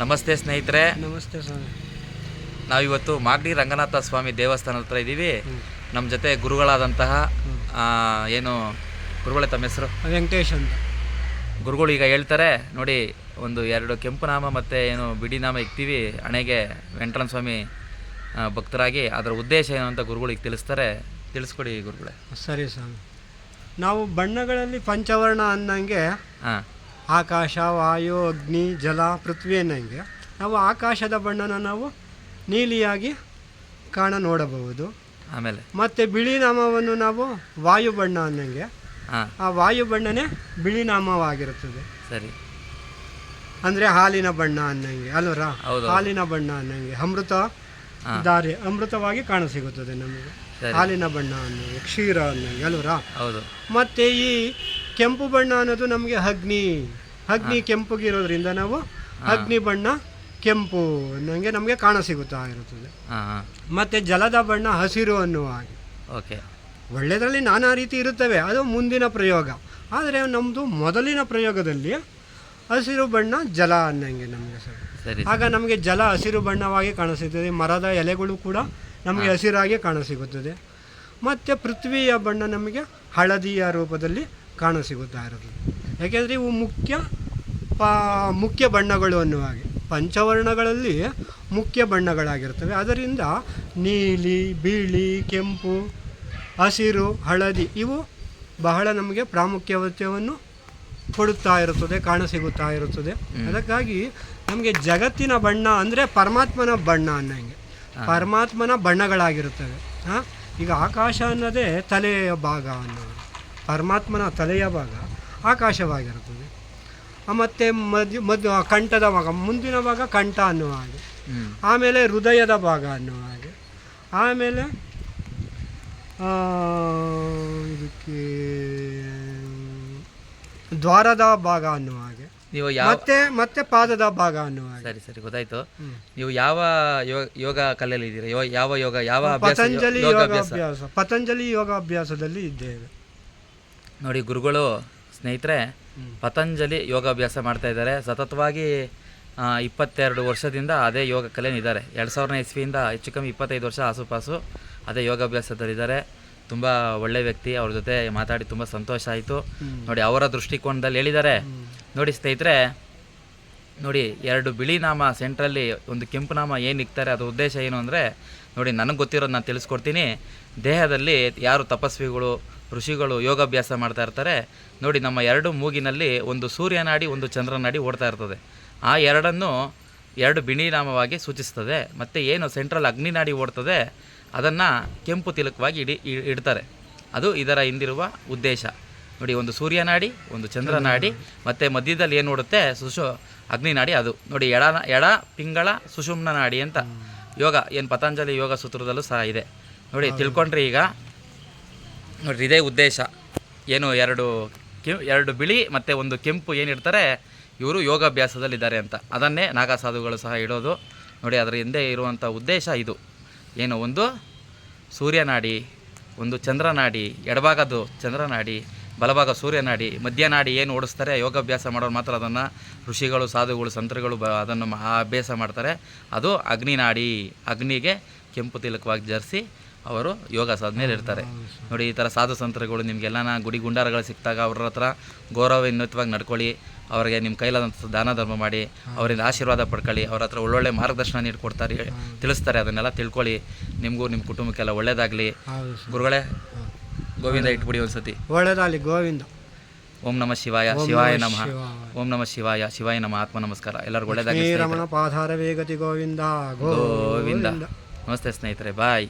ನಮಸ್ತೆ ಸ್ನೇಹಿತರೆ. ನಮಸ್ತೆ ಸ್ವಾಮಿ. ನಾವಿವತ್ತು ಮಾಗಡಿ ರಂಗನಾಥ ಸ್ವಾಮಿ ದೇವಸ್ಥಾನ ಹತ್ರ ಇದ್ದೀವಿ. ನಮ್ಮ ಜೊತೆ ಗುರುಗಳಾದಂತಹ ಆ, ಏನು ಗುರುಗಳೇ ತಮ್ಮ ಹೆಸರು? ವೆಂಕಟೇಶ್ ಅಂತ. ಗುರುಗಳು ಈಗ ಹೇಳ್ತಾರೆ ನೋಡಿ ಒಂದು ಎರಡು ಕೆಂಪು ನಾಮ ಮತ್ತು ಏನು ಬಿಡಿ ನಾಮ ಇಕ್ತೀವಿ ಹಣೆಗೆ ವೆಂಕಟರಣ ಸ್ವಾಮಿ ಆ, ಭಕ್ತರಾಗಿ. ಅದರ ಉದ್ದೇಶ ಏನು ಅಂತ ಗುರುಗಳು ಈಗ ತಿಳಿಸ್ತಾರೆ. ತಿಳಿಸ್ಕೊಡಿ ಗುರುಗಳೇ. ಸರಿ ಸ್ವಾಮಿ. ನಾವು ಬಣ್ಣಗಳಲ್ಲಿ ಪಂಚವರ್ಣ ಅನ್ನಂಗೆ ಹಾಂ. ಆಕಾಶ ವಾಯು ಅಗ್ನಿ ಜಲ ಪೃಥ್ವಿ ಅನ್ನಂಗೆ ನಾವು ಆಕಾಶದ ಬಣ್ಣನ ನಾವು ನೀಲಿಯಾಗಿ ಕಾಣ ನೋಡಬಹುದು. ಆಮೇಲೆ? ಮತ್ತೆ ಬಿಳಿ ನಾಮವನ್ನು ನಾವು ವಾಯು ಬಣ್ಣ ಅನ್ನಂಗೆ. ಆ ವಾಯು ಬಣ್ಣನೇ ಬಿಳಿ ನಾಮವಾಗಿರುತ್ತದೆ. ಸರಿ. ಅಂದರೆ ಹಾಲಿನ ಬಣ್ಣ ಅನ್ನಂಗೆ. ಅಲ್ವರ. ಹಾಲಿನ ಬಣ್ಣ ಅನ್ನಂಗೆ. ಅಮೃತ. ದಾರಿ ಅಮೃತವಾಗಿ ಕಾಣಸಿಗುತ್ತದೆ ನಮಗೆ. ಹಾಲಿನ ಬಣ್ಣ ಅನ್ನಂಗೆ ಕ್ಷೀರ ಅನ್ನಂಗೆ. ಅಲ್ವರ? ಹೌದು. ಮತ್ತು ಈ ಕೆಂಪು ಬಣ್ಣ ಅನ್ನೋದು ನಮಗೆ ಅಗ್ನಿ. ಅಗ್ನಿ ಕೆಂಪುಗಿರೋದ್ರಿಂದ ನಾವು ಅಗ್ನಿ ಬಣ್ಣ ಕೆಂಪು ಅನ್ನೋಂಗೆ ನಮಗೆ ಕಾಣ ಸಿಗುತ್ತಾ ಇರುತ್ತದೆ ಮತ್ತೆ ಜಲದ ಬಣ್ಣ ಹಸಿರು ಅನ್ನುವ ಹಾಗೆ. ಓಕೆ. ಒಳ್ಳೆಯದರಲ್ಲಿ ನಾನಾ ರೀತಿ ಇರುತ್ತವೆ ಅದು ಮುಂದಿನ ಪ್ರಯೋಗ. ಆದರೆ ನಮ್ಮದು ಮೊದಲಿನ ಪ್ರಯೋಗದಲ್ಲಿ ಹಸಿರು ಬಣ್ಣ ಜಲ ಅನ್ನಂಗೆ ನಮಗೆ ಸರ್. ಆಗ ನಮಗೆ ಜಲ ಹಸಿರು ಬಣ್ಣವಾಗಿ ಕಾಣಿಸುತ್ತದೆ ಮರದ ಎಲೆಗಳು ಕೂಡ ನಮಗೆ ಹಸಿರಾಗಿ ಕಾಣಸಿಗುತ್ತದೆ. ಮತ್ತು ಪೃಥ್ವಿಯ ಬಣ್ಣ ನಮಗೆ ಹಳದಿಯ ರೂಪದಲ್ಲಿ ಕಾಣಸಿಗುತ್ತಾ ಇರುತ್ತದೆ. ಯಾಕೆಂದರೆ ಇವು ಮುಖ್ಯ ಪ ಮುಖ್ಯ ಬಣ್ಣಗಳು ಅನ್ನುವ ಹಾಗೆ. ಪಂಚವರ್ಣಗಳಲ್ಲಿ ಮುಖ್ಯ ಬಣ್ಣಗಳಾಗಿರ್ತವೆ. ಅದರಿಂದ ನೀಲಿ ಬಿಳಿ ಕೆಂಪು ಹಸಿರು ಹಳದಿ ಇವು ಬಹಳ ನಮಗೆ ಪ್ರಾಮುಖ್ಯತೆಯನ್ನು ಕೊಡುತ್ತಾ ಇರುತ್ತದೆ ಕಾಣಸಿಗುತ್ತಾ ಇರುತ್ತದೆ. ಅದಕ್ಕಾಗಿ ನಮಗೆ ಜಗತ್ತಿನ ಬಣ್ಣ ಅಂದರೆ ಪರಮಾತ್ಮನ ಬಣ್ಣ ಅನ್ನೋಂಗೆ ಪರಮಾತ್ಮನ ಬಣ್ಣಗಳಾಗಿರುತ್ತವೆ. ಹಾಂ ಈಗ ಆಕಾಶ ಅನ್ನೋದೇ ತಲೆಯ ಭಾಗ ಅನ್ನೋದು ಪರಮಾತ್ಮನ ತಲೆಯ ಭಾಗ ಆಕಾಶವಾಗಿರುತ್ತದೆ. ಮತ್ತು ಮದ್ ಕಂಠದ ಭಾಗ ಮುಂದಿನ ಭಾಗ ಕಂಠ ಅನ್ನುವ ಹಾಗೆ. ಆಮೇಲೆ ಹೃದಯದ ಭಾಗ ಅನ್ನುವ ಹಾಗೆ. ಆಮೇಲೆ ಇದಕ್ಕೆ ದ್ವಾರದ ಭಾಗ ಅನ್ನುವ ಹಾಗೆ. ನೀವು ಮತ್ತೆ ಮತ್ತೆ ಪಾದದ ಭಾಗ ಅನ್ನುವ ಹಾಗೆ. ಸರಿ ಸರಿ ಗೊತ್ತಾಯ್ತು. ನೀವು ಯಾವ ಯೋಗ ಯೋಗ ಕಲೆಯಲ್ಲಿ ಇದ್ದೀರಾ? ಯಾವ ಯೋಗ ಯಾವ ಪತಂಜಲಿ ಯೋಗ ಅಭ್ಯಾಸ ಪತಂಜಲಿ ಯೋಗ ಅಭ್ಯಾಸದಲ್ಲಿ ಇದ್ದೇವೆ. ನೋಡಿ ಗುರುಗಳು ಸ್ನೇಹಿತರೆ ಪತಂಜಲಿ ಯೋಗಾಭ್ಯಾಸ ಮಾಡ್ತಾ ಇದ್ದಾರೆ. ಸತತವಾಗಿ ಇಪ್ಪತ್ತೆರಡು ವರ್ಷದಿಂದ ಅದೇ ಯೋಗ ಕಲೆನಿದ್ದಾರೆ ಎರಡು ಸಾವಿರನೇ ಇಸ್ವಿಯಿಂದ ಹೆಚ್ಚು ಕಮ್ಮಿ ಇಪ್ಪತ್ತೈದು ವರ್ಷ ಆಸುಪಾಸು ಅದೇ ಯೋಗಾಭ್ಯಾಸದಲ್ಲಿದ್ದಾರೆ ತುಂಬ ಒಳ್ಳೆ ವ್ಯಕ್ತಿ ಅವ್ರ ಜೊತೆ ಮಾತಾಡಿ ತುಂಬ ಸಂತೋಷ ಆಯಿತು. ನೋಡಿ ಅವರ ದೃಷ್ಟಿಕೋನದಲ್ಲಿ ಹೇಳಿದ್ದಾರೆ. ನೋಡಿ ಸ್ನೇಹಿತರೆ ನೋಡಿ ಎರಡು ಬಿಳಿ ನಾಮ ಸೆಂಟ್ರಲ್ಲಿ ಒಂದು ಕೆಂಪು ನಾಮ ಏನು ಇಕ್ತಾರೆ ಅದ್ರ ಉದ್ದೇಶ ಏನು ಅಂದರೆ ನೋಡಿ ನನಗೆ ಗೊತ್ತಿರೋದು ನಾನು ತಿಳಿಸ್ಕೊಡ್ತೀನಿ. ದೇಹದಲ್ಲಿ ಯಾರು ತಪಸ್ವಿಗಳು ಋಷಿಗಳು ಯೋಗಾಭ್ಯಾಸ ಮಾಡ್ತಾ ಇರ್ತಾರೆ. ನೋಡಿ ನಮ್ಮ ಎರಡು ಮೂಗಿನಲ್ಲಿ ಒಂದು ಸೂರ್ಯನಾಡಿ ಒಂದು ಚಂದ್ರನಾಡಿ ಓಡ್ತಾ ಇರ್ತದೆ. ಆ ಎರಡನ್ನು ಎರಡು ಬಿಣಿನಾಮವಾಗಿ ಸೂಚಿಸ್ತದೆ. ಮತ್ತು ಏನು ಸೆಂಟ್ರಲ್ ಅಗ್ನಿನಾಡಿ ಓಡ್ತದೆ ಅದನ್ನು ಕೆಂಪು ತಿಲಕವಾಗಿ ಇಡಿ ಇಡ್ತಾರೆ. ಅದು ಇದರ ಹಿಂದಿರುವ ಉದ್ದೇಶ. ನೋಡಿ ಒಂದು ಸೂರ್ಯನಾಡಿ ಒಂದು ಚಂದ್ರನಾಡಿ ಮತ್ತು ಮಧ್ಯದಲ್ಲಿ ಏನು ಓಡುತ್ತೆ ಸುಶು ಅಗ್ನಿನಾಡಿ ಅದು. ನೋಡಿ ಎಡ ಎಡ ಪಿಂಗಳ ಸುಷುಮ್ನ ನಾಡಿ ಅಂತ. ಯೋಗ ಏನು ಪತಂಜಲಿ ಯೋಗ ಸೂತ್ರದಲ್ಲೂ ಸಹ ಇದೆ. ನೋಡಿ ತಿಳ್ಕೊಂಡ್ರಿ ಈಗ. ನೋಡ್ರಿ, ಇದೇ ಉದ್ದೇಶ. ಏನು ಎರಡು ಕೆ, ಎರಡು ಬಿಳಿ ಮತ್ತು ಒಂದು ಕೆಂಪು ಏನಿರ್ತಾರೆ, ಇವರು ಯೋಗಾಭ್ಯಾಸದಲ್ಲಿದ್ದಾರೆ ಅಂತ. ಅದನ್ನೇ ನಾಗಾ ಸಾಧುಗಳು ಸಹ ಇಡೋದು. ನೋಡಿ, ಅದರ ಹಿಂದೆ ಇರುವಂಥ ಉದ್ದೇಶ ಇದು. ಏನು, ಒಂದು ಸೂರ್ಯನಾಡಿ, ಒಂದು ಚಂದ್ರನಾಡಿ, ಎಡಭಾಗದ್ದು ಚಂದ್ರನಾಡಿ, ಬಲಭಾಗ ಸೂರ್ಯನಾಡಿ, ಮಧ್ಯನಾಡಿ ಏನು ಓಡಿಸ್ತಾರೆ, ಯೋಗಾಭ್ಯಾಸ ಮಾಡೋರು ಮಾತ್ರ ಅದನ್ನು ಋಷಿಗಳು, ಸಾಧುಗಳು, ಸಂತರುಗಳು ಬ, ಅದನ್ನು ಅಭ್ಯಾಸ ಮಾಡ್ತಾರೆ. ಅದು ಅಗ್ನಿನಾಡಿ, ಅಗ್ನಿಗೆ ಕೆಂಪು ತಿಲಕವಾಗಿ ಜರಿಸಿ ಅವರು ಯೋಗ ಮೇಲೆ ಇರ್ತಾರೆ. ನೋಡಿ ಈ ಥರ ಸಾಧು ಸಂತರುಗಳು ನಿಮಗೆಲ್ಲನ ಗುಡಿ ಗುಂಡಾರಗಳು ಸಿಕ್ಕಿದಾಗ ಅವ್ರ ಹತ್ರ ಗೌರವಯುತವಾಗಿ ನಡ್ಕೊಳ್ಳಿ. ಅವರಿಗೆ ನಿಮ್ಮ ಕೈಲಾದಂಥ ದಾನ ಧರ್ಮ ಮಾಡಿ ಅವರಿಂದ ಆಶೀರ್ವಾದ ಪಡ್ಕೊಳ್ಳಿ ಅವ್ರ ಹತ್ರ ಒಳ್ಳೊಳ್ಳೆ ಮಾರ್ಗದರ್ಶನ ನೀಡಿಕೊಡ್ತಾರೆ ತಿಳಿಸ್ತಾರೆ. ಅದನ್ನೆಲ್ಲ ತಿಳ್ಕೊಳ್ಳಿ. ನಿಮಗೂ ನಿಮ್ಮ ಕುಟುಂಬಕ್ಕೆಲ್ಲ ಒಳ್ಳೇದಾಗಲಿ. ಗುರುಗಳೇ ಗೋವಿಂದ ಇಟ್ಬಿಡಿ ಒಂದ್ಸತಿ. ಒಳ್ಳೇದಾಗಲಿ ಗೋವಿಂದ. ಓಂ ನಮ ಶಿವಾಯ ಶಿವಾಯ ನಮಃ. ಓಂ ನಮಃ ಶಿವಾಯ ಶಿವಾಯ ನಮ. ಆತ್ಮ ನಮಸ್ಕಾರ. ಎಲ್ಲರಿಗೂ ಒಳ್ಳೇದಾಗಲಿ ಪಾಧಾರ ವೇಗತಿ ಗೋವಿಂದ. ಗೋವಿಂದ. ನಮಸ್ತೆ ಸ್ನೇಹಿತರೆ. ಬಾಯ್.